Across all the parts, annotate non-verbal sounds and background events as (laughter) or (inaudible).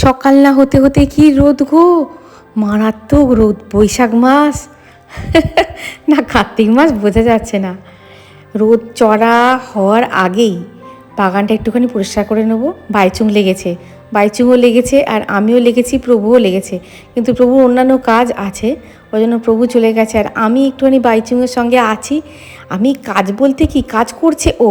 সকাল না হতে হতে কি রোদ গো? মারাত্মক রোদ, বৈশাখ মাস। না, কার্তিক মাস বোঝা যাচ্ছে না। রোদ চড়া হওয়ার আগেই বাগানটা একটুখানি পরিষ্কার করে নেব। বাইচুং লেগেছে। বাইচুংও লেগেছে আর আমিও লেগেছি, প্রভুও লেগেছে। কিন্তু প্রভুর অন্যান্য কাজ আছে, ওই জন্য প্রভু চলে গেছে। আর আমি একটুখানি বাইচুংয়ের সঙ্গে আছি। আমি কাজ বলতে কি? কাজ করছে ও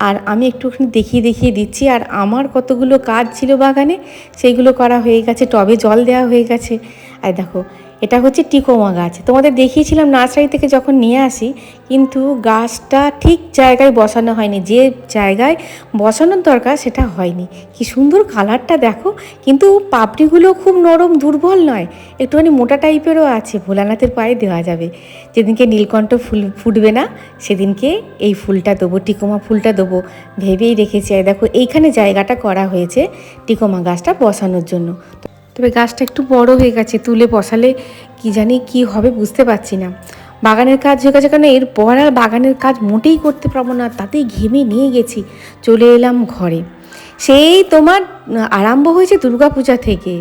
আর আমি একটুখানি দেখিয়ে দেখিয়ে দিচ্ছি। আর আমার কতগুলো কাজ ছিল বাগানে সেইগুলো করা হয়ে গেছে, টবে জল দেওয়া হয়ে গেছে। আর দেখো এটা হচ্ছে টিকোমা গাছ। তোমাদের দেখিয়েছিলাম নার্সারি থেকে যখন নিয়ে আসি, কিন্তু গাছটা ঠিক জায়গায় বসানো হয়নি। যে জায়গায় বসানোর দরকার সেটা হয়নি। কি সুন্দর কালারটা দেখো। কিন্তু পাপড়িগুলো খুব নরম, দুর্বল নয়। একটুখানি মোটা টাইপেরও আছে। ভোলানাথের পায়ে দেওয়া যাবে। যেদিনকে নীলকণ্ঠ ফুল ফুটবে না, সেদিনকে এই ফুলটা দেবো, টিকোমা ফুলটা দেবো। ভেবেই রেখেছি। দেখো, এইখানে জায়গাটা করা হয়েছে টিকোমা গাছটা বসানোর জন্য। তবে গাছটা একটু বড় হয়ে গেছে, তুলে বসালে কি জানি কি হবে বুঝতে পারছি না। বাগানের কাজ হয়ে গেছে কারণ এরপর আর বাগানের কাজ মোটেই করতে পারব না, তাতেই ঘেমে নিয়ে গেছি, চলে এলাম ঘরে। সেই তোমার আরম্ভ হয়েছে দুর্গাপূজা থেকে।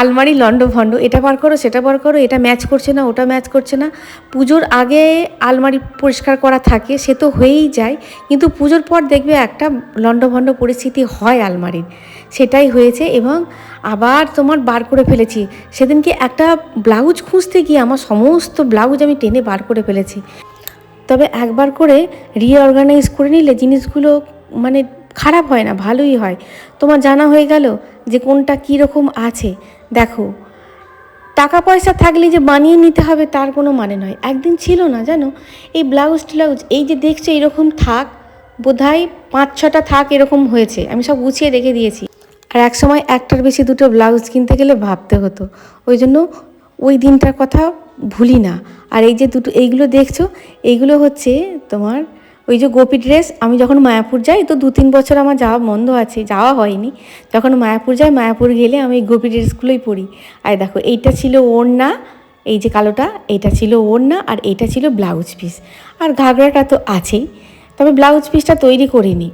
আলমারি লন্ড ভন্ড এটা বার করো, সেটা বার করো, এটা ম্যাচ করছে না, ওটা ম্যাচ করছে না। পুজোর আগে আলমারি পরিষ্কার করা থাকে, সে তো হয়েই যায়, কিন্তু পুজোর পর দেখবে একটা লন্ডভন্ড পরিস্থিতি হয় আলমারির। সেটাই হয়েছে এবং আবার তোমার বার করে ফেলেছি। সেদিনকে একটা ব্লাউজ খুঁজতে গিয়ে আমার সমস্ত ব্লাউজ আমি টেনে বার করে ফেলেছি। তবে একবার করে রিঅর্গানাইজ করে নিলে জিনিসগুলো মানে খারাপ হয় না, ভালোই হয়। তোমার জানা হয়ে গেল যে কোনটা কী রকম আছে। দেখো, টাকা পয়সা থাকলে যে বানিয়ে নিতে হবে তার কোনো মানে নয়। একদিন ছিল না জানো, এই ব্লাউজ ট্লাউজ, এই যে দেখছ এরকম থাক, বোধহয় পাঁচ ছটা থাক এরকম হয়েছে। আমি সব গুছিয়ে রেখে দিয়েছি। আর এক সময় একটার বেশি দুটো ব্লাউজ কিনতে গেলে ভাবতে হতো। ওই জন্য ওই দিনটার কথা ভুলি না। আর এই যে দুটো, এইগুলো দেখছ, এইগুলো হচ্ছে তোমার ওই যে গোপী ড্রেস আমি যখন মায়াপুর যাই, তো দু তিন বছর আমার যাওয়া বন্ধ আছে, যাওয়া হয়নি। যখন মায়াপুর যাই, মায়াপুর গেলে আমি এই গোপী ড্রেসগুলোই পরি। আর দেখো, এইটা ছিল ওড়না, এই যে কালোটা, এইটা ছিল ওড়না, আর এইটা ছিল ব্লাউজ পিস আর ঘাগরাটা তো আছেই। তবে ব্লাউজ পিসটা তৈরি করিনি।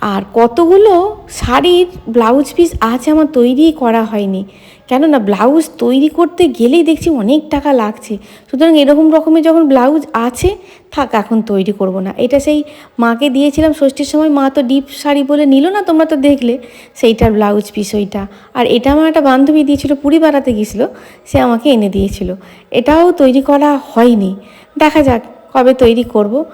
আর কতগুলো শাড়ির ব্লাউজ পিস আছে আমার তৈরিই করা হয়নি। কেননা ব্লাউজ তৈরি করতে গেলেই দেখছি অনেক টাকা লাগছে। সুতরাং এরকম রকমের যখন ব্লাউজ আছে, থাক এখন তৈরি করব না। এটা সেই মাকে দিয়েছিলাম, ষষ্ঠীর সময় মা তো ডিপ শাড়ি বলে নিল না, তোমরা তো দেখলে সেইটার ব্লাউজ পিস ওইটা। আর এটা আমার একটা বান্ধবী দিয়েছিল, পুরী বেড়াতে গিয়েছিল সে আমাকে এনে দিয়েছিল। এটাও তৈরি করা হয়নি। দেখা যাক কবে তৈরি করব।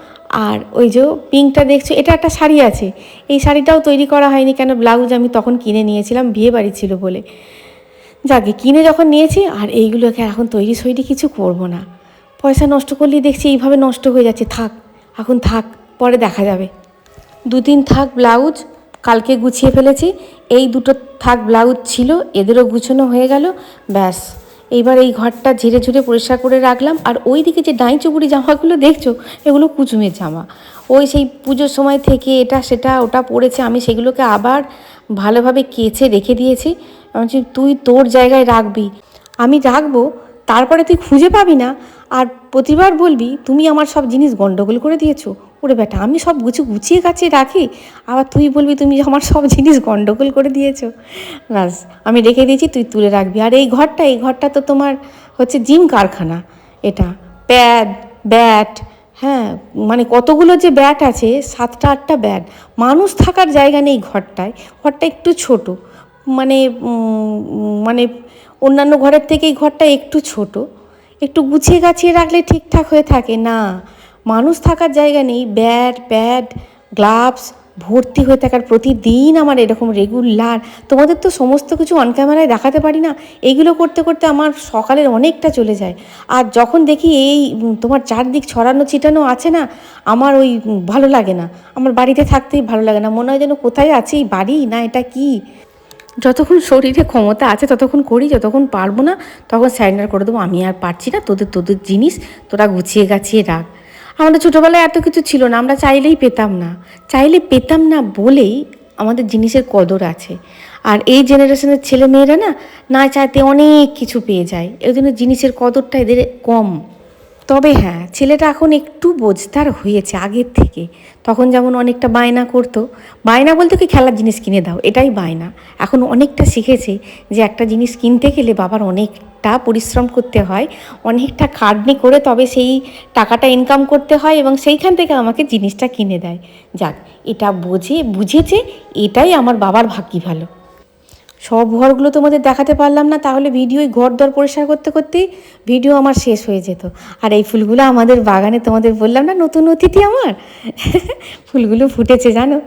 আর ওই যে পিঙ্কটা দেখছ, এটা একটা শাড়ি আছে। এই শাড়িটাও তৈরি করা হয়নি কেন? ব্লাউজ আমি তখন কিনে নিয়েছিলাম বিয়ে বাড়ি ছিল বলে। যাকে কিনে যখন নিয়েছি, আর এইগুলোকে এখন তৈরি সৈরি কিছু করব না। পয়সা নষ্ট করলেই দেখছি এইভাবে নষ্ট হয়ে যাচ্ছে। থাক, এখন থাক, পরে দেখা যাবে। দুদিন থাক ব্লাউজ, কালকে গুছিয়ে ফেলেছি। এই দুটো থাক ব্লাউজ ছিল, এদেরও গুছানো হয়ে গেল, ব্যাস। এইবার এই ঘরটা ঝেড়ে ঝুড়ে পরিষ্কার করে রাখলাম। আর ওই দিকে যে ডাঁই চুপুরি জামাগুলো দেখছ, এগুলো কুচুমের জামা। ওই সেই পুজোর সময় থেকে এটা সেটা ওটা পড়েছে আমি সেগুলোকে আবার ভালোভাবে কেচে রেখে দিয়েছি। আমি তুই তোর জায়গায় রাখবি। আমি রাখব, তারপরে তুই খুঁজে পাবি না। আর প্রতিবার বলবি, তুমি আমার সব জিনিস গন্ডগোল করে দিয়েছ। ওরে বেটা, আমি সব গুছিয়ে গুছিয়ে গাছিয়ে রাখি? আবার তুই বলবি তুমি আমার সব জিনিস গন্ডগোল করে দিয়েছ। ব্যাস, আমি রেখে দিয়েছি, তুই তুলে রাখবি। আর এই ঘরটা এই ঘরটা তো তোমার হচ্ছে জিম কারখানা। এটা প্যাড, ব্যাট হ্যাঁ মানে কতগুলো যে ব্যাট আছে, সাতটা, আটটা ব্যাট। মানুষ থাকার জায়গা নেই ঘরটায়। ঘরটা একটু ছোট। মানে মানে অন্যান্য ঘরের থেকে এই ঘরটা একটু ছোট। একটু গুছিয়ে গাছিয়ে রাখলে ঠিকঠাক হয়ে থাকে। না মানুষ থাকার জায়গা নেই ব্যাট প্যাড গ্লাভস ভর্তি হয়ে থাকার প্রতিদিন আমার এরকম রেগুলার তোমাদের তো সমস্ত কিছু অন ক্যামেরায় দেখাতে পারি না এইগুলো করতে করতে আমার সকালের অনেকটা চলে যায়। আর যখন দেখি এই তোমার চারদিক ছড়ানো ছিটানো আছে না, আমার ওই ভালো লাগে না। আমার বাড়িতে থাকতেই ভালো লাগে না, মনে হয় যেন কোথায় আছে এই বাড়ি না এটা কি? যতক্ষণ শরীরে ক্ষমতা আছে, ততক্ষণ করি, যতক্ষণ পারব না, তখন স্যারেন্ডার করে দেবো। আমি আর পারছি না, তোদের তোদের জিনিস তোরা গুছিয়ে গাছিয়ে রাখ। আমাদের ছোটোবেলায় এত কিছু ছিল না, আমরা চাইলেই পেতাম না। চাইলে পেতাম না বলেই আমাদের জিনিসের কদর আছে। আর এই জেনারেশনের ছেলে মেয়েরা না না চাইতে অনেক কিছু পেয়ে যায়। এই জন্য জিনিসের কদরটা এদের কম। তবে হ্যাঁ ছেলেটা এখন একটু বোঝদার হয়েছে আগের থেকে। তখন যেমন অনেকটা বায়না করতো, বায়না বলতে কি খেলার জিনিস কিনে দাও, এটাই বায়না। এখন অনেকটা শিখেছে যে একটা জিনিস কিনতে গেলে বাবার অনেকটা পরিশ্রম করতে হয়, অনেকটা খাটনি করে তবে সেই টাকাটা ইনকাম করতে হয় এবং সেইখান থেকে আমাকে জিনিসটা কিনে দেয়। যাক, এটা বোঝে, বুঝেছে, এটাই আমার বাবার ভাগ্যি ভালো। সব ঘরগুলো তোমাদের দেখাতে পারলাম না, তাহলে ভিডিও ঘর দর পরিষ্কার করতে করতেই ভিডিও আমার শেষ হয়ে যেত। আর এই ফুলগুলো আমাদের বাগানে তোমাদের বললাম না, নতুন অতিথি আমার? (laughs) ফুলগুলো ফুটেছে, জানো?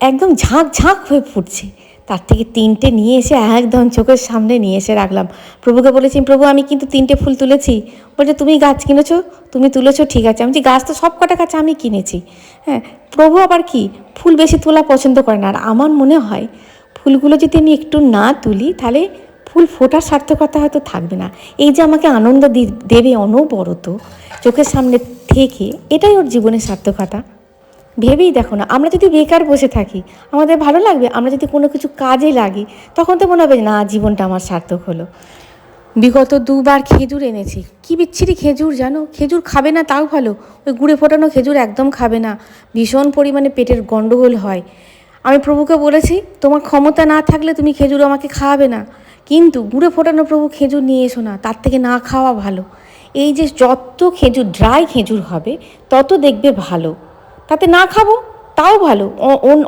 একদম ঝাঁক ঝাঁক হয়ে ফুটছে। তার থেকে তিনটে নিয়ে এসে একদম চোখের সামনে নিয়ে এসে রাখলাম। প্রভুকে বলেছি, প্রভু, আমি কিন্তু তিনটে ফুল তুলেছি। বলছে, তুমি গাছ কিনেছো? তুমি তুলেছো, ঠিক আছে। আমি যে গাছ তো সব কটা গাছ আমি কিনেছি। হ্যাঁ প্রভু আবার কি? ফুল বেশি তোলা পছন্দ করে না। আর আমার মনে হয় ফুলগুলো যদি আমি একটু না তুলি, তাহলে ফুল ফোটার সার্থকতা হয়তো থাকবে না। এই যে আমাকে আনন্দ দেবে অনবরত চোখের সামনে থেকে, এটাই ওর জীবনের সার্থকতা। ভেবেই দেখো না, আমরা যদি বেকার বসে থাকি, আমাদের ভালো লাগবে? আমরা যদি কোনো কিছু কাজে লাগি, তখন তো মনে হবে না, জীবনটা আমার সার্থক হলো। বিগত দুবার খেজুর এনেছি। কি বিচ্ছিরি খেজুর জানো? খেজুর খাবে না, তাও ভালো। ওই গুড়ে ফোটানো খেজুর একদম খাবে না। ভীষণ পরিমাণে পেটের গণ্ডগোল হয়। আমি প্রভুকে বলেছি, তোমার ক্ষমতা না থাকলে তুমি খেজুর আমাকে খাওয়াবে না। কিন্তু গুঁড়ে ফোটানো প্রভু খেজুর নিয়ে এসো না, তার থেকে না খাওয়া ভালো। এই যে যত খেজুর ড্রাই খেজুর হবে, তত দেখবে ভালো। তাতে না খাব, তাও ভালো।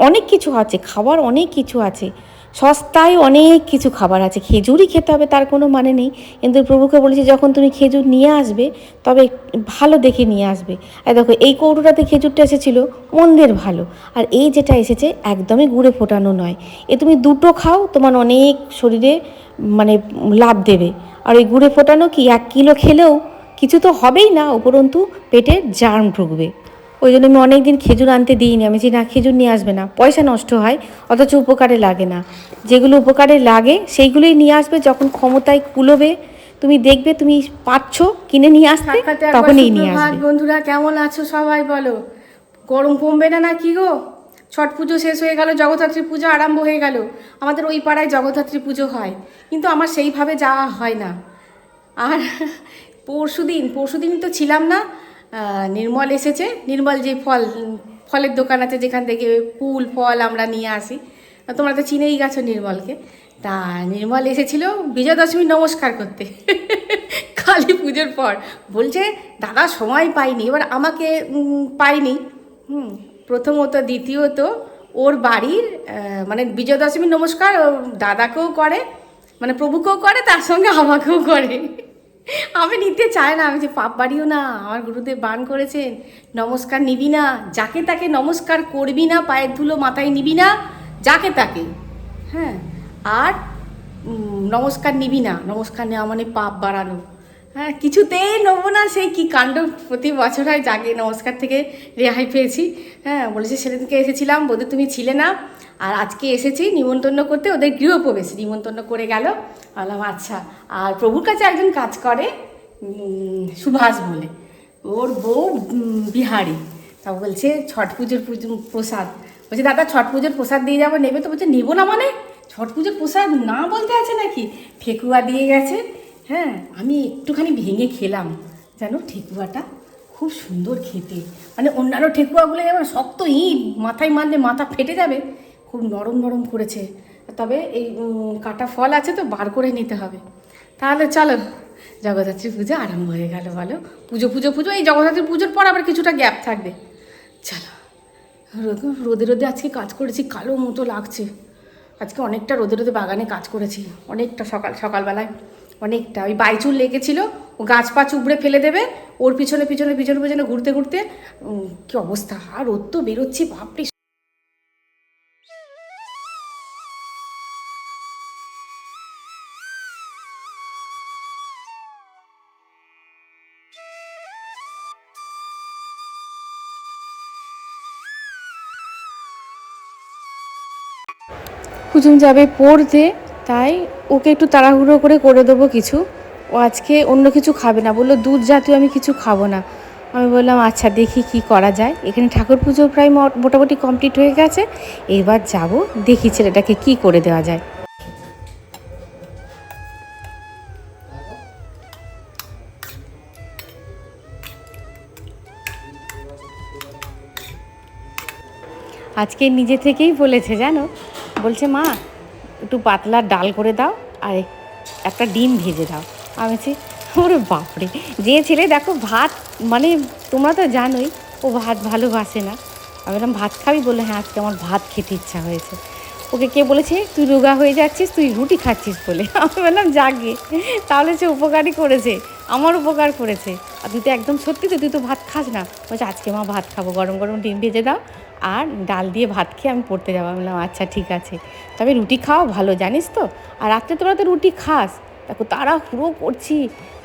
অনেক কিছু আছে, খাবার অনেক কিছু আছে। সস্তায় অনেক কিছু খাবার আছে। খেজুরই খেতে হবে, তার কোনো মানে নেই। কিন্তু প্রভুকে বলেছি, যখন তুমি খেজুর নিয়ে আসবে, তবে ভালো দেখে নিয়ে আসবে। আর দেখো, এই কৌটোটাতে খেজুরটা এসেছিল মন্দের ভালো। আর এই যেটা এসেছে, একদমই গুঁড়ে ফোটানো নয়। এ তুমি দুটো খাও, তোমার অনেক শরীরে মানে লাভ দেবে। আর ওই গুঁড়ে ফোটানো কি, এক কিলো খেলেও কিছু তো হবেই না, উপরন্তু পেটে জার্ম ঢুকবে ওই জন্য আমি অনেক দিন খেজুর আনতে দিইনি। আমি যে না খেজুর নিয়ে আসবে না পয়সা নষ্ট হয় অথচ উপকারে লাগে না। যেগুলো উপকারে লাগে সেইগুলোই নিয়ে আসবে যখন ক্ষমতায় কুলোবে তুমি দেখবে তুমি পাচ্ছ কিনে নিয়ে আসতে তখনই নিয়ে আসবে। বন্ধুরা কেমন আছো সবাই বলো? গরম কমবে না না কি গো? ছট পুজো শেষ হয়ে গেল জগদ্ধাত্রী পুজো আরম্ভ হয়ে গেল। আমাদের ওই পাড়ায় জগদ্ধাত্রী পুজো হয়। কিন্তু আমার সেইভাবে যাওয়া হয় না। আর পরশু দিন পরশু দিন তো ছিলাম না নির্মল এসেছে। নির্মল যে ফল, ফলের দোকান আছে যেখান থেকে ফুল, ফল আমরা নিয়ে আসি। তোমরা তো চিনেই গেছো নির্মলকে। তা নির্মল এসেছিল বিজয় দশমী নমস্কার করতে। (laughs) কালী পুজোর পর। বলছে, দাদা, সময় পাইনি। এবার আমাকে পাইনি। হুম, প্রথমত, দ্বিতীয়ত, ওর বাড়ির মানে বিজয় দশমী নমস্কার দাদাকেও করে মানে প্রভুকেও করে, তার সঙ্গে আমাকেও করে। আমি নিতে চায় না, আমি যে পাপ বাড়িও না, আমার গুরুদেব বান করেছেন, নমস্কার নিবি না, যাকে তাকে নমস্কার করবি না, পায়ের ধুলো মাথায় নিবি না, যাকে তাকে। হ্যাঁ আর নমস্কার নিবি না, নমস্কার নেওয়া মানে পাপ বাড়ানো। হ্যাঁ কিছুতেই নেব না। সেই কি কাণ্ড প্রতি বছর হয় জাগে নমস্কার থেকে রেহাই পেয়েছি। হ্যাঁ বলেছে, সেদিনকে এসেছিলাম বোধহয় তুমি ছিলে না। আর আজকে এসেছি নিমন্ত্রণ করতে। ওদের গৃহপ্রবেশ, নিমন্ত্রণ করে গেল। বললাম আচ্ছা। আর প্রভুর কাছে একজন কাজ করে সুভাষ বলে। ওর বউ বিহারি। তা বলছে, ছট পুজোর পুজো প্রসাদ। বলছে, দাদা, ছট পুজোর প্রসাদ দিয়ে যাব, নেবে তো? বলছে, নেব না মানে? ছট পুজোর প্রসাদ না বলতে আছে নাকি? ঠেকুয়া দিয়ে গেছে। হ্যাঁ আমি একটুখানি ভেঙে খেলাম। জানো ঠেকুয়াটা খুব সুন্দর খেতে। মানে অন্যান্য ঠেকুয়াগুলো যেমন শক্ত ইট, মাথায় মারলে মাথা ফেটে যাবে, খুব নরম নরম করেছে। তবে এই কাটা ফল আছে তো, বার করে নিতে হবে। তাহলে চলো, জগদ্ধাত্রী পুজো আরম্ভ হয়ে গেল, বলো। পুজো পুজো পুজো, এই জগদ্ধাত্রী পুজোর পর আবার কিছুটা গ্যাপ থাকবে। চলো রোদ- রোদে রোদে আজকে কাজ করেছি, কালো মতো লাগছে। আজকে অনেকটা রোদে রোদে বাগানে কাজ করেছি, অনেকটা সকাল, সকালবেলায়। অনেকটা। ওই বাইচুল লেগেছিল ও গাছ পাছ উবড়ে ফেলে দেবে, ওর পিছনে পিছনে পিছনে পিছনে ঘুরতে ঘুরতে কি অবস্থা? আর রোদ তো বেরোচ্ছি, বাপরে! কুচুম যাবে পড়তে। তাই ওকে একটু তাড়াহুড়ো করে করে দেবো কিছু। ও আজকে অন্য কিছু খাবে না। বলল, দুধ জাতীয় আমি কিছু খাব না। আমি বললাম আচ্ছা দেখি কি করা যায়। এখানে ঠাকুর পুজো প্রায় মোটামুটি কমপ্লিট হয়ে গেছে। এবার যাব দেখি ছেলেটাকে কি করে দেওয়া যায়। আজকে নিজে থেকেই বলেছে, জানো? বলছে, মা একটু পাতলা ডাল করে দাও আর একটা ডিম ভেজে দাও। আমি বলছি, ওরে বাপরে, যে ছেলে দেখো ভাত মানে তোমরা তো জানোই, ও ভাত ভালোবাসে না। আমি বললাম, ভাত খাবি? বলে হ্যাঁ আজকে আমার ভাত খেতে ইচ্ছা হয়েছে। ওকে কে বলেছে, তুই রোগা হয়ে যাচ্ছিস, তুই রুটি খাচ্ছিস বলে। আমি বললাম, জাগে, তাহলে সে উপকারই করেছে, আমার উপকার করেছে। আর তুই তো একদম সত্যি তো, তুই তো ভাত খাস না। বলছে, আজকে মা ভাত খাব, গরম গরম ডিম ভেজে দাও আর ডাল দিয়ে ভাত খেয়ে আমি পড়তে যাব। বললাম আচ্ছা ঠিক আছে। তবে রুটি খাওয়া ভালো, জানিস তো? আর রাত্রে তোরা তো রুটি খাস। দেখো তারা হুড়ো করছি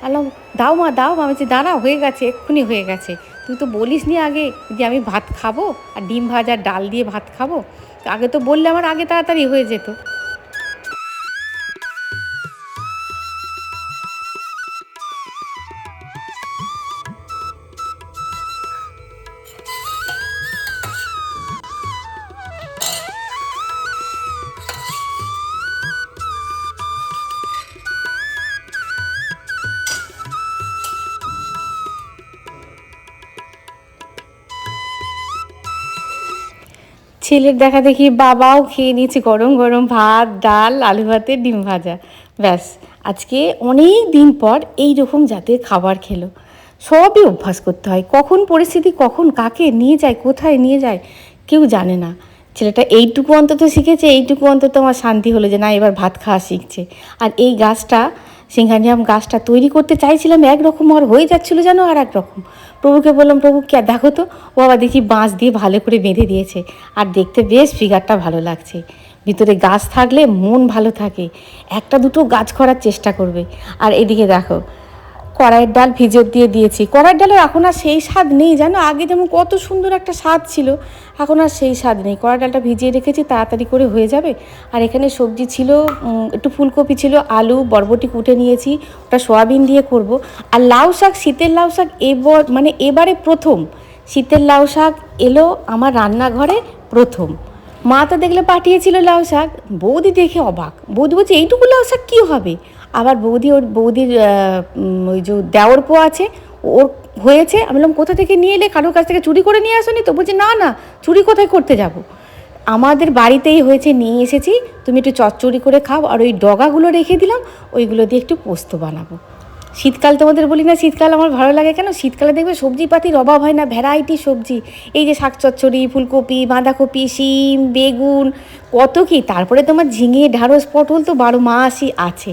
বললাম, দাও মা দাও। মা বলছি, দাঁড়া, হয়ে গেছে, এক্ষুনি হয়ে গেছে। তুই তো বলিস নি আগে যে আমি ভাত খাব, আর ডিম ভাজা, ডাল দিয়ে ভাত খাব? আগে তো বললে আমার আগে তাড়াতাড়ি হয়ে যেত। ছেলের দেখা দেখি বাবাও খেয়ে নিয়েছে গরম গরম ভাত, ডাল, আলু ভাতে, ডিম ভাজা। ব্যাস, আজকে অনেক দিন পর এই রকম জাতের খাবার খেলো। সবই অভ্যাস করতে হয়। কখন পরিস্থিতি, কখন কাকে, নিয়ে যায়, কোথায় নিয়ে যায়, কেউ জানে না। ছেলেটা এইটুকু অন্তত শিখেছে, এইটুকু অন্তত আমার শান্তি হলো যে, না, এবার ভাত খাওয়া শিখছে। আর এই গাছটা সিংহানিয়াম গাছটা তৈরি করতে চাইছিলাম, একরকম আর হয়ে যাচ্ছিল যেন আর এক রকম প্রভুকে বললাম, প্রভু, কে দেখো তো? আবার দেখি বাঁশ দিয়ে ভালো করে বেঁধে দিয়েছে। আর দেখতে বেশ ফিগারটা ভালো লাগছে। ভিতরে গাছ থাকলে মন ভালো থাকে। একটা দুটো গাছ করার চেষ্টা করবে। আর এদিকে দেখো কড়াইয়ের ডাল ভিজত দিয়ে দিয়েছি। কড়াইয়ের ডালের এখন আর সেই স্বাদ নেই, জানো? আগে যেমন কত সুন্দর একটা স্বাদ ছিল, এখন আর সেই স্বাদ নেই। কড়াই ডালটা ভিজিয়ে রেখেছি, তাড়াতাড়ি করে হয়ে যাবে। আর এখানে সবজি ছিল একটু ফুলকপি ছিল, আলু, বরবটি কুটে নিয়েছি, ওটা সোয়াবিন দিয়ে করব। আর লাউ শাক, শীতের লাউ শাক এবার মানে এবারে প্রথম। শীতের লাউ শাক এলো আমার রান্নাঘরে প্রথম। মা তো দেখলে পাঠিয়েছিল লাউ শাক, বৌদি দেখে অবাক। বৌদি বলছে, এইটুকু লাউ শাক কী হবে? আবার বৌদি ওর, বৌদির ওই যে দেওর পো আছে, ওর হয়েছে। আমি বললাম, কোথা থেকে নিয়ে এলে? কারোর কাছ থেকে চুরি করে নিয়ে আসনি তো? বলছে, না না, চুরি কোথায় করতে যাব? আমাদের বাড়িতেই হয়েছে, নিয়ে এসেছি। তুমি একটু চচ্চড়ি করে খাও আর ওই ডগাগুলো রেখে দিলাম, ওইগুলো দিয়ে একটু পোস্ত বানাবো। শীতকাল তোমাদের বলি না, শীতকাল আমার ভালো লাগে কেন? শীতকালে দেখবে সবজি পাতির অভাব হয় না, ভ্যারাইটি সবজি। এই যে শাক চচ্চড়ি, ফুলকপি, বাঁধাকপি, শিম, বেগুন, কত কি? তারপরে তোমার ঝিঙে, ঢাঁড়স, পটল তো বারো মাসই আছে।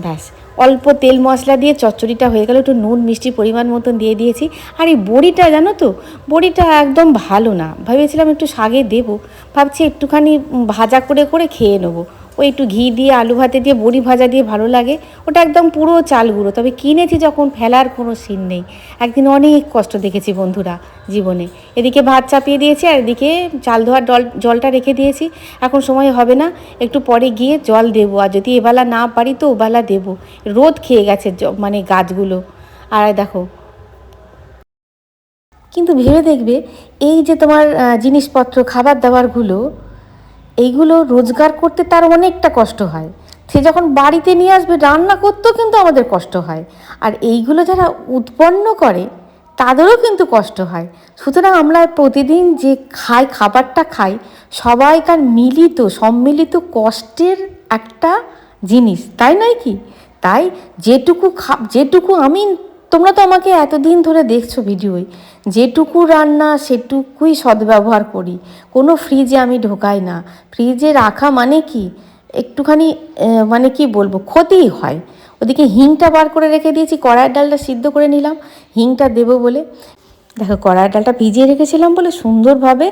ব্যাস। অল্প তেল মশলা দিয়ে চচ্চড়িটা হয়ে গেল, একটু নুন, মিষ্টি পরিমাণ মতন দিয়ে দিয়েছি। আর এই বড়িটা, জানো তো, বড়িটা একদম ভালো না। ভেবেছিলাম একটু শাগে দেবো, ভাবছি একটুখানি ভাজা করে করে খেয়ে নেব। ওই একটু ঘি দিয়ে, আলু ভাতে দিয়ে, বড়ি ভাজা দিয়ে ভালো লাগে। ওটা একদম পুরো চাল গুঁড়ো। তবে কিনেছি যখন ফেলার কোনো সিন নেই। একদিন অনেক কষ্ট দেখেছি বন্ধুরা জীবনে। এদিকে ভাত চাপিয়ে দিয়েছি আর এদিকে চাল ধোয়ার জল জলটা রেখে দিয়েছি। এখন সময় হবে না, একটু পরে গিয়ে জল দেবো। আর যদি এবেলা না পারি তো ওবেলা দেবো। রোদ খেয়ে গেছে মানে গাছগুলো। আর দেখো। কিন্তু ভেবে দেখবে, এই যে তোমার জিনিসপত্র, খাবার দাবারগুলো এইগুলো রোজগার করতে তার অনেকটা কষ্ট হয়। সে যখন বাড়িতে নিয়ে আসবে, রান্না করতেও কিন্তু আমাদের কষ্ট হয়। আর এইগুলো যারা উৎপন্ন করে, তাদেরও কিন্তু কষ্ট হয়। সুতরাং আমরা প্রতিদিন যে খাই, খাবারটা খাই, সবাইকার মিলিত, সম্মিলিত কষ্টের একটা জিনিস, তাই নয় কি? তাই যেটুকু খা, যেটুকু আমি তোমরা তো আমাকে এতদিন ধরে দেখছ ভিডিওয় যেটুকু রান্না, সেটুকুই সদ্ব্যবহার করি। কোনো ফ্রিজে আমি ঢোকাই না। ফ্রিজে রাখা মানে কি? একটুখানি মানে কি বলব? ক্ষতিই হয়। ওদিকে হিংটা বার করে রেখে দিয়েছি, কড়াইয়ের ডালটা সিদ্ধ করে নিলাম। হিংটা দেবো বলে, দেখো কড়াইয়ের ডালটা ভিজিয়ে রেখেছিলাম বলে সুন্দরভাবে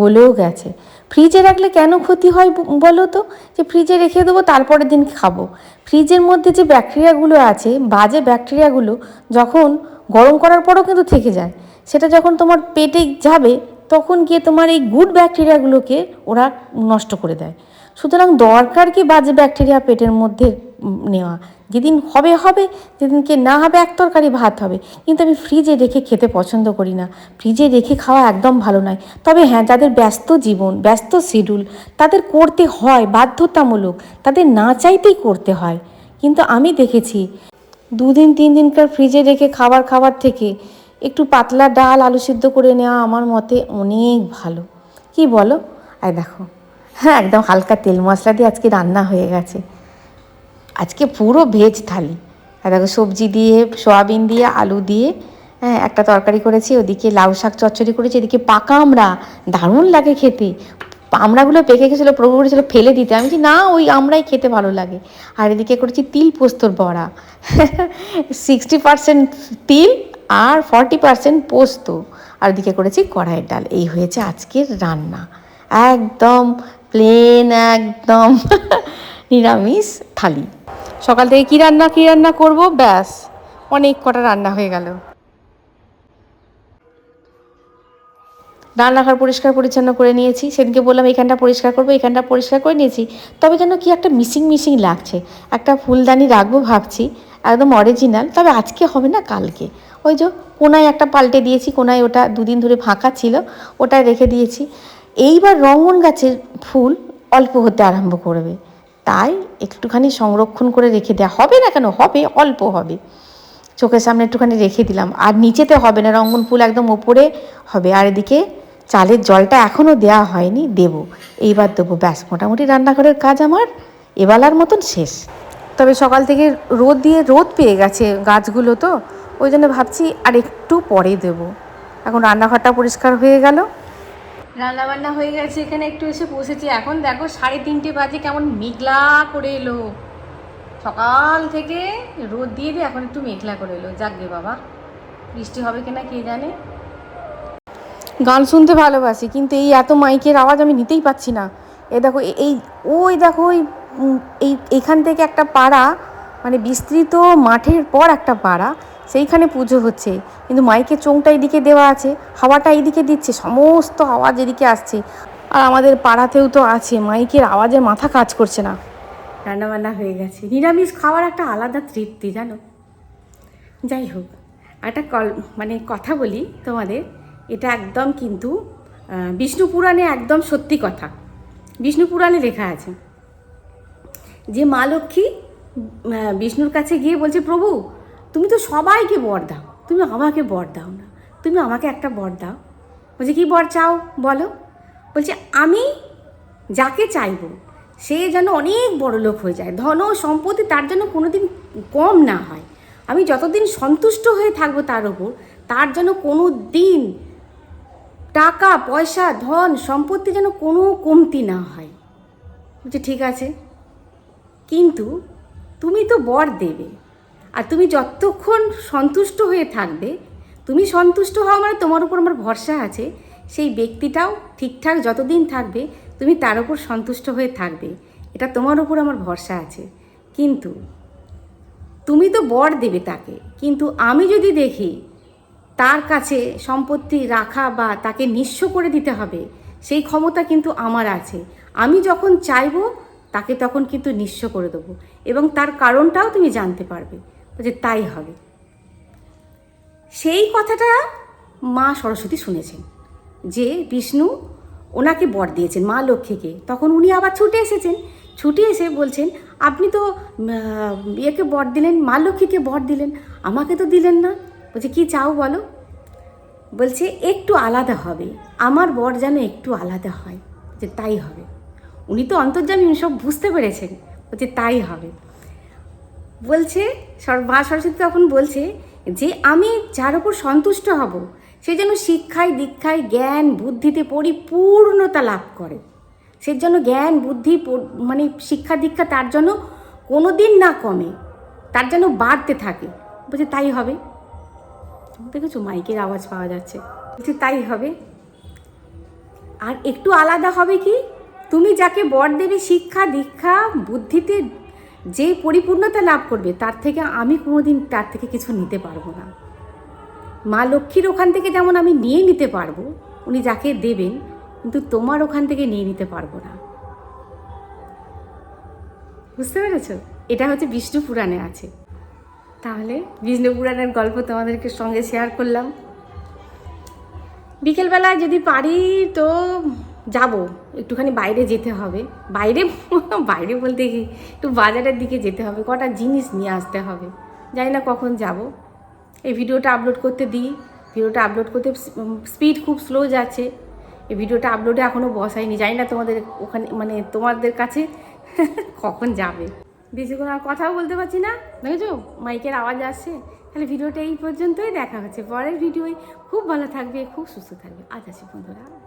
গলেও গেছে। ফ্রিজে রাখলে কেন ক্ষতি হয় বলো তো যে ফ্রিজে রেখে দেবো, তারপরের দিন খাব। ফ্রিজের মধ্যে যে ব্যাকটেরিয়াগুলো আছে, বাজে ব্যাকটেরিয়াগুলো যখন গরম করার পরও কিন্তু থেকে যায়। সেটা যখন তোমার পেটে যাবে, তখন গিয়ে তোমার এই গুড ব্যাকটেরিয়াগুলোকে ওরা নষ্ট করে দেয়। সুতরাং দরকার কি বাজে ব্যাকটেরিয়া পেটের মধ্যে নেওয়া? যেদিন হবে হবে, যেদিনকে না হবে, এক তরকারি ভাত হবে। কিন্তু আমি ফ্রিজে রেখে খেতে পছন্দ করি না। ফ্রিজে রেখে খাওয়া একদম ভালো নয়। তবে হ্যাঁ যাদের ব্যস্ত জীবন, ব্যস্ত শিডিউল, তাদের করতে হয়, বাধ্যতামূলক। তাদের না চাইতেই করতে হয়। কিন্তু আমি দেখেছি, দুদিন, তিন দিনকার ফ্রিজে রেখে খাবার খাবার থেকে একটু পাতলা ডাল, আলু সিদ্ধ করে নেওয়া আমার মতে অনেক ভালো। কি বলো? আর দেখো। হ্যাঁ একদম হালকা তেল মশলা দিয়ে আজকে রান্না হয়ে গেছে। আজকে পুরো ভেজ থালি। দেখো সবজি দিয়ে, সয়াবিন দিয়ে, আলু দিয়ে হ্যাঁ একটা তরকারি করেছি, ওদিকে লাউ শাক চচ্চড়ি করেছি, এদিকে পাকা আমরা দারুণ লাগে খেতে। আমড়াগুলো পেকে গেছিল প্রভু বলেছিল ফেলে দিতে। আমি বলছি, না, ওই আমরাই খেতে ভালো লাগে। আর এদিকে করেছি তিল পোস্তর বড়া। (laughs) সিক্সটি পার্সেন্ট তিল আর ফর্টি পার্সেন্ট পোস্ত। আর ওদিকে করেছি কড়াইয়ের ডাল। এই হয়েছে আজকের রান্না। একদম প্লেন একদম (laughs) নিরামিষ থালি। সকাল থেকে কী রান্না কী রান্না করব? ব্যাস, অনেক কটা রান্না হয়ে গেল। রান্নাঘর পরিষ্কার পরিচ্ছন্ন করে নিয়েছি। সেদিনকে বললাম এখানটা পরিষ্কার করব এখানটা পরিষ্কার করে নিয়েছি। তবে যেন কি একটা মিসিং মিসিং লাগছে। একটা ফুলদানি রাখব ভাবছি, একদম অরিজিনাল তবে আজকে হবে না, কালকে। ওই যে কোনায় একটা পাল্টে দিয়েছি, কোনায় ওটা দুদিন ধরে ফাঁকা ছিল, ওটায় রেখে দিয়েছি। এইবার রঙন গাছের ফুল অল্প হতে আরম্ভ করবে। তাই একটুখানি সংরক্ষণ করে রেখে দেওয়া হবে না কেন? হবে, অল্প হবে। চোখের সামনে একটুখানি রেখে দিলাম। আর নিচেতে হবে না, রঙ্গন ফুল একদম ওপরে হবে। আর এদিকে চালের জলটা এখনও দেওয়া হয়নি, দেবো। এইবার দেবো। ব্যাস, মোটামুটি রান্নাঘরের কাজ আমার। এবেলার মতন শেষ। তবে সকাল থেকে রোদ দিয়ে রোদ পেয়ে গেছে গাছগুলো তো। ওই জন্য ভাবছি আর একটু পরে দেব। এখন রান্নাঘরটা পরিষ্কার হয়ে গেল। রান্না বান্না হয়ে গেছে, এখানে একটু এসে বসেছি। এখন দেখো সাড়ে তিনটে বাজে, কেমন মেঘলা করে এলো। সকাল থেকে রোদ দিয়ে দিয়ে এখন একটু মেঘলা করে এলো। যাক গে বাবা, বৃষ্টি হবে কিনা কে জানে? গান শুনতে ভালোবাসি, কিন্তু এই এত মাইকের আওয়াজ আমি নিতেই পাচ্ছি না। এ দেখো এই ওই দেখো এই এইখান থেকে একটা পাড়া মানে বিস্তৃত মাঠের পর একটা পাড়া। সেইখানে পুজো হচ্ছে। কিন্তু মাইকের চোংটা এদিকে দেওয়া আছে, হাওয়াটা এইদিকে দিচ্ছে, সমস্ত আওয়াজ এদিকে আসছে। আর আমাদের পাড়াতেও তো আছে, মাইকের আওয়াজে মাথা কাজ করছে না। রান্নাবান্না হয়ে গেছে। নিরামিষ খাওয়ার একটা আলাদা তৃপ্তি, জানো? যাই হোক, একটা কল মানে কথা বলি তোমাদের। এটা একদম কিন্তু বিষ্ণু পুরাণে একদম সত্যি কথা। বিষ্ণু পুরাণে লেখা আছে, যে মা লক্ষ্মী বিষ্ণুর কাছে গিয়ে বলছে, প্রভু তুমি তো সবাইকে বর দাও। তুমি আমাকে বর দাও না। তুমি আমাকে একটা বর দাও। বলছে, কি বর চাও বলো? বলছে, আমি যাকে চাইব, সে যেন অনেক বড় লোক হয়ে যায়। ধন সম্পত্তি তার জন্য কোনোদিন কম না হয়। আমি যতদিন সন্তুষ্ট হয়ে থাকব তার ওপর, তার যেন কোনো দিন টাকা, পয়সা, ধন, সম্পত্তি যেন কোনো কমতি না হয়। বলছে, ঠিক আছে। কিন্তু তুমি তো বর দেবে। আর তুমি যতক্ষণ সন্তুষ্ট হয়ে থাকবে, তুমি সন্তুষ্ট হওয়া মানে তোমার উপর আমার ভরসা আছে, সেই ব্যক্তিটাও ঠিকঠাক যতদিন থাকবে, তুমি তার উপর সন্তুষ্ট হয়ে থাকবে। এটা তোমার উপর আমার ভরসা আছে। কিন্তু তুমি তো বর দেবে তাকে, কিন্তু আমি যদি দেখি তার কাছে সম্পত্তি রাখা বা তাকে নিঃস্ব করে দিতে হবে, সেই ক্ষমতা কিন্তু আমার আছে। আমি যখন চাইব, তাকে তখন কিন্তু নিঃস্ব করে দেবো এবং তার কারণটাও তুমি জানতে পারবে। যে তাই হবে। সেই কথাটা মা সরস্বতী শুনেছেন যে বিষ্ণু ওনাকে বর দিয়েছেন, মা লক্ষ্মীকে। তখন উনি আবার ছুটে এসেছেন। ছুটে এসে বলছেন, আপনি তো ইয়েকে বর দিলেন, মা লক্ষ্মীকে বর দিলেন, আমাকে তো দিলেন না। বলছে, কি চাও বলো? বলছে, একটু আলাদা হবে। আমার বর যেন একটু আলাদা হয়, যে তাই হবে। উনি তো অন্তর্জামী সব বুঝতে পেরেছেন বলছে তাই হবে। বলছে মা সরস্বতী তখন বলছে যে আমি যার উপর সন্তুষ্ট হব, সে যেন শিক্ষায়, দীক্ষায়, জ্ঞান, বুদ্ধিতে পরিপূর্ণতা লাভ করে। সে যেন জ্ঞান, বুদ্ধি মানে শিক্ষা, দীক্ষা তার জন্য কোনো দিন না কমে, তার যেন বাড়তে থাকে। বলছে, তাই হবে। দেখেছ, মাইকের আওয়াজ পাওয়া যাচ্ছে। বলছে, তাই হবে। আর একটু আলাদা হবে কি? তুমি যাকে বর দেবে শিক্ষা, দীক্ষা, বুদ্ধিতে যে পরিপূর্ণতা লাভ করবে, তার থেকে আমি কোনোদিন তার থেকে কিছু নিতে পারব না। মা লক্ষ্মীর ওখান থেকে যেমন আমি নিয়ে নিতে পারব, উনি যাকে দেবেন, কিন্তু তোমার ওখান থেকে নিয়ে নিতে পারব না। বুঝতে পেরেছ? এটা হচ্ছে বিষ্ণু পুরাণে আছে। তাহলে বিষ্ণু পুরাণের গল্প তোমাদেরকে সঙ্গে শেয়ার করলাম। বিকেলবেলায় যদি পারি তো যাব, একটুখানি বাইরে যেতে হবে। বাইরে বাইরে বলতে কি, একটু বাজারের দিকে যেতে হবে, কটা জিনিস নিয়ে আসতে হবে। জানি না কখন যাব। এই ভিডিওটা আপলোড করতে দিই। ভিডিওটা আপলোড করতে স্পিড খুব স্লো যাচ্ছে। এই ভিডিওটা আপলোডে এখনও বসাইনি। জানি না তোমাদের ওখানে মানে তোমাদের কাছে (laughs) কখন যাবে। বেশিক্ষণ আর কথাও বলতে পারছি না। দেখেছ? মাইকের আওয়াজ আসছে। তাহলে ভিডিওটা এই পর্যন্তই দেখা হচ্ছে। পরের ভিডিওয় খুব ভালো থাকবে, খুব সুস্থ থাকবে। আজ আসি বন্ধুরা।